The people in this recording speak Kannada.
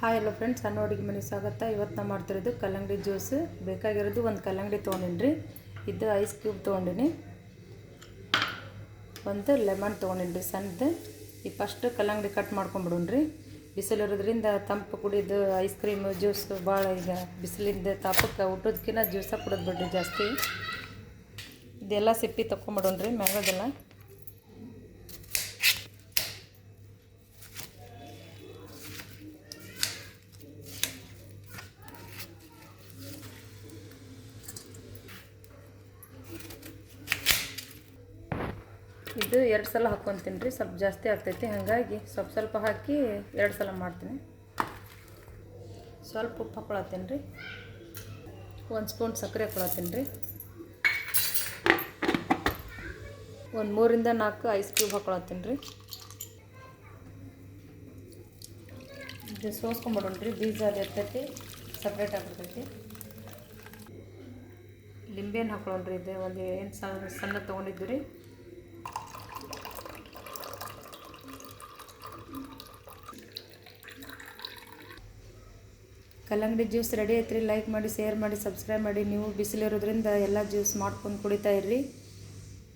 ಹಾಯ್ ಎಲ್ಲ ಫ್ರೆಂಡ್ಸ್ ಸಣ್ಣ ಅಡುಗೆ ಮನೆ ಸ್ವಾಗತ. ಇವತ್ತು ನಾವು ಮಾಡ್ತಿರೋದು ಕಲ್ಲಂಗಡಿ ಜ್ಯೂಸ್. ಬೇಕಾಗಿರೋದು ಒಂದು ಕಲ್ಲಂಗಡಿ ತೊಗೊಂಡಿನಿ ಇದು ಐಸ್ ಕ್ಯೂಬ್ ತೊಗೊಂಡಿನಿ. ಒಂದು ಲೆಮನ್ ತೊಗೊಂಡಿನಿ ಸಣ್ಣದು. ಈ ಫಸ್ಟ್ ಕಲ್ಲಂಗಡಿ ಕಟ್ ಮಾಡ್ಕೊಂಬಿಡೋಣ್ರಿ ಬಿಸಿಲು ಇರೋದ್ರಿಂದ ತಂಪು ಕುಡಿದು ಐಸ್ ಕ್ರೀಮ್ ಜ್ಯೂಸ್ ಭಾಳ ಈಗ ಬಿಸಿಲಿಂದ ತಾಪಕ್ಕೆ ಊಟದಕ್ಕಿಂತ ಜ್ಯೂಸ ಕುಡೋದು ಬಿಡ್ರಿ ಜಾಸ್ತಿ. ಇದೆಲ್ಲ ಸಿಪ್ಪಿ ತೊಗೊಂಬಿಡೋಣ್ರಿ ಮ್ಯಾಗದೆಲ್ಲ. ಇದು ಎರಡು ಸಲ ಹಾಕ್ಕೊತೀನಿ ರೀ, ಸ್ವಲ್ಪ ಜಾಸ್ತಿ ಆಗ್ತೈತಿ. ಹಾಗಾಗಿ ಸ್ವಲ್ಪ ಸ್ವಲ್ಪ ಹಾಕಿ ಎರಡು ಸಲ ಮಾಡ್ತೀನಿ. ಸ್ವಲ್ಪ ಉಪ್ಪು ಹಾಕೊಳತ್ತೀನಿ ರೀ. ಒಂದು ಸ್ಪೂನ್ ಸಕ್ಕರೆ ಹಾಕೊಳತ್ತೀನಿ ರೀ. ಒಂದು ಮೂರಿಂದ ನಾಲ್ಕು ಐಸ್ ಕ್ಯೂಬ್ ಹಾಕೊಳತ್ತೀನಿ ರೀ. ಇದು ಸೋಸ್ಕೊಂಬಿಡೋಣ ರೀ, ಬೀಜ ಅದು ಇರ್ತೈತಿ ಸಪ್ರೇಟ್ ಆಗಿರ್ತೈತಿ. ಲಿಂಬೆಹಣ್ಣು ಹಾಕೊಳ್ಳೋಣ ರೀ, ಇದು ಒಂದು ಏನು ಸಣ್ಣ ಸಣ್ಣ ತೊಗೊಂಡಿದ್ದು ರೀ. ಕಲ್ಲಂಗಡಿ ಜ್ಯೂಸ್ ರೆಡಿ ಐತ್ರಿ. ಲೈಕ್ ಮಾಡಿ ಶೇರ್ ಮಾಡಿ ಸಬ್ಸ್ಕ್ರೈಬ್ ಮಾಡಿ. ನೀವು ಬಿಸಿಲಿರೋದ್ರಿಂದ ಎಲ್ಲ ಜ್ಯೂಸ್ ಮಾಡ್ಕೊಂಡು ಕುಡಿತಾ ಇರ್ರಿ.